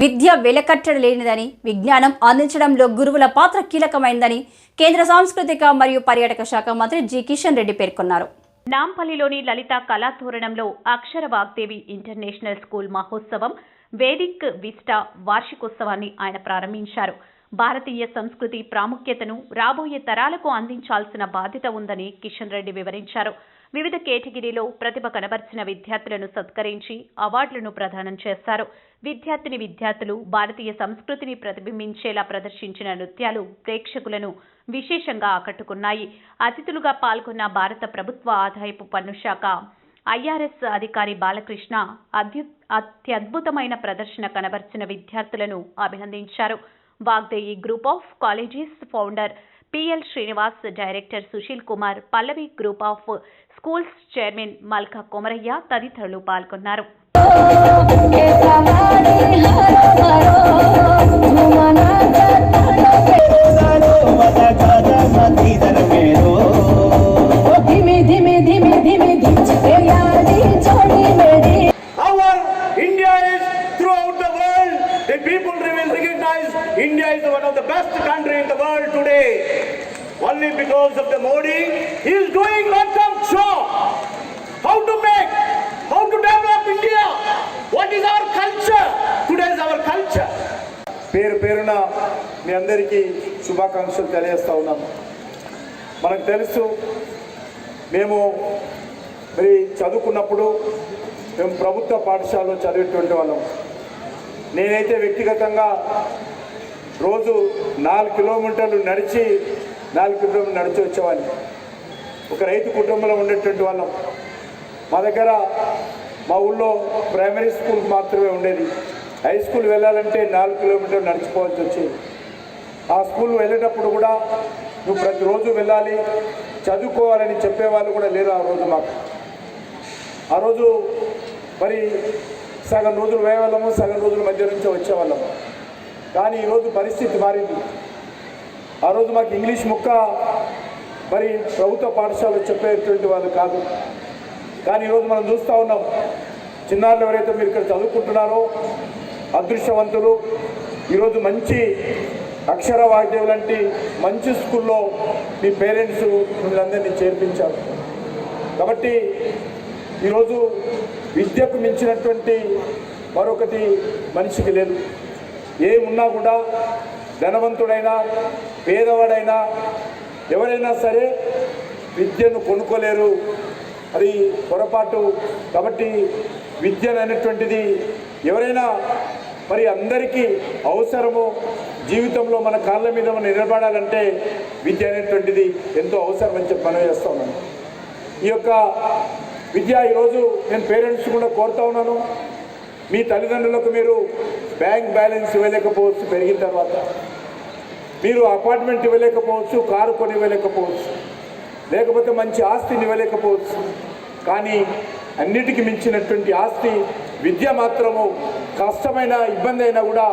విద్య వెలకట్టలేనిదని విజ్ఞానం అందించడంలో గురువుల పాత్ర కీలకమైందని కేంద్ర సాంస్కృతిక మరియు పర్యాటక శాఖ మంత్రి జి కిషన్ రెడ్డి పేర్కొన్నారు. నాంపల్లిలోని లలిత కళాతోరణంలో అక్షర వాగ్దేవి ఇంటర్నేషనల్ స్కూల్ మహోత్సవం వేదిక్ విస్టా వార్షికోత్సవాన్ని ఆయన ప్రారంభించారు. భారతీయ సంస్కృతి ప్రాముఖ్యతను రాబోయే తరాలకు అందించాల్సిన బాధ్యత ఉందని కిషన్ రెడ్డి వివరించారు. వివిధ కేటగిరీలో ప్రతిభ కనబర్చిన విద్యార్థులను సత్కరించి అవార్డులను ప్రదానం చేశారు. విద్యార్థిని విద్యార్థులు భారతీయ సంస్కృతిని ప్రతిబింబించేలా ప్రదర్శించిన నృత్యాలు ప్రేక్షకులను విశేషంగా ఆకట్టుకున్నాయి. అతిథులుగా పాల్గొన్న భారత ప్రభుత్వ ఆదాయపు పన్ను శాఖ ఐఆర్ఎస్ అధికారి బాలకృష్ణ అద్యు అత్యద్భుతమైన ప్రదర్శన కనబర్చిన విద్యార్థులను అభినందించారు. Vagdevi group of colleges founder PL Srinivas director Sushil Kumar Pallavi group of schools chairman Malka Komaraiah తదితరులు పాల్గొన్నారు. धीमे India is one of the best country in the world today. Only because of the Modi, he is doing lots of job. How to make, how to develop India. What is our culture? Today is our culture. పేరు పేరున మీ అందరికీ శుభాకాంక్షలు తెలియజేస్తూ ఉన్నాము మనకు తెలుసు మేము మరి చదువుకున్నప్పుడు మేము ప్రభుత్వ పాఠశాలలో చదివేటువంటి వాళ్ళం నేనైతే వ్యక్తిగతంగా రోజు నాలుగు కిలోమీటర్లు నడిచి నాలుగు కిలోమీటర్లు నడిచి వచ్చేవాడిని ఒక రైతు కుటుంబంలో ఉండేటువంటి వాళ్ళం. మా దగ్గర మా ఊళ్ళో ప్రైమరీ స్కూల్ మాత్రమే ఉండేది. హై స్కూల్ వెళ్ళాలంటే నాలుగు కిలోమీటర్లు నడిచిపోవాల్సి వచ్చేది. ఆ స్కూల్ వెళ్ళేటప్పుడు కూడా నువ్వు ప్రతిరోజు వెళ్ళాలి చదువుకోవాలని చెప్పేవాళ్ళు కూడా లేరు ఆ రోజు మాకు. ఆ రోజు మరి సగం రోజులు వేయవాళ్ళము సగం రోజుల మధ్య నుంచి వచ్చేవాళ్ళము కానీ ఈరోజు పరిస్థితి మారింది. ఆ రోజు మాకు ఇంగ్లీష్ ముక్క మరి ప్రభుత్వ పాఠశాలలో చెప్పేటువంటి వాళ్ళు కాదు. కానీ ఈరోజు మనం చూస్తూ ఉన్నాం చిన్నారులు ఎవరైతే మీరు ఇక్కడ చదువుకుంటున్నారో అదృష్టవంతులు ఈరోజు మంచి అక్షర వాయిద్యం లాంటి మంచి స్కూల్లో మీ పేరెంట్స్ మిమ్మల్ని అందరినీ చేర్పించారు. కాబట్టి ఈరోజు విద్యకు మించినటువంటి మరొకటి మనిషికి లేదు. ఏమున్నా కూడా ధనవంతుడైనా పేదవాడైనా ఎవరైనా సరే విద్యను కొనుక్కోలేరు. అది పొరపాటు. కాబట్టి విద్య అనేటువంటిది ఎవరైనా మరి అందరికీ అవసరము. జీవితంలో మన కాళ్ళ మీద మనం నిలబడాలంటే విద్య అనేటువంటిది ఎంతో అవసరం అని చెప్పి మనం చేస్తా ఉన్నాను. ఈ యొక్క విద్య ఈరోజు నేను పేరెంట్స్ కూడా కోరుతా ఉన్నాను. మీ తల్లిదండ్రులకు మీరు బ్యాంక్ బ్యాలెన్స్ ఇవ్వలేకపోవచ్చు పెరిగిన తర్వాత. మీరు అపార్ట్మెంట్ ఇవ్వలేకపోవచ్చు కారు కొని ఇవ్వలేకపోవచ్చు. లేకపోతే మంచి ఆస్తిని ఇవ్వలేకపోవచ్చు. కానీ అన్నిటికీ మించినటువంటి ఆస్తి విద్య మాత్రము కష్టమైన ఇబ్బంది అయినా కూడా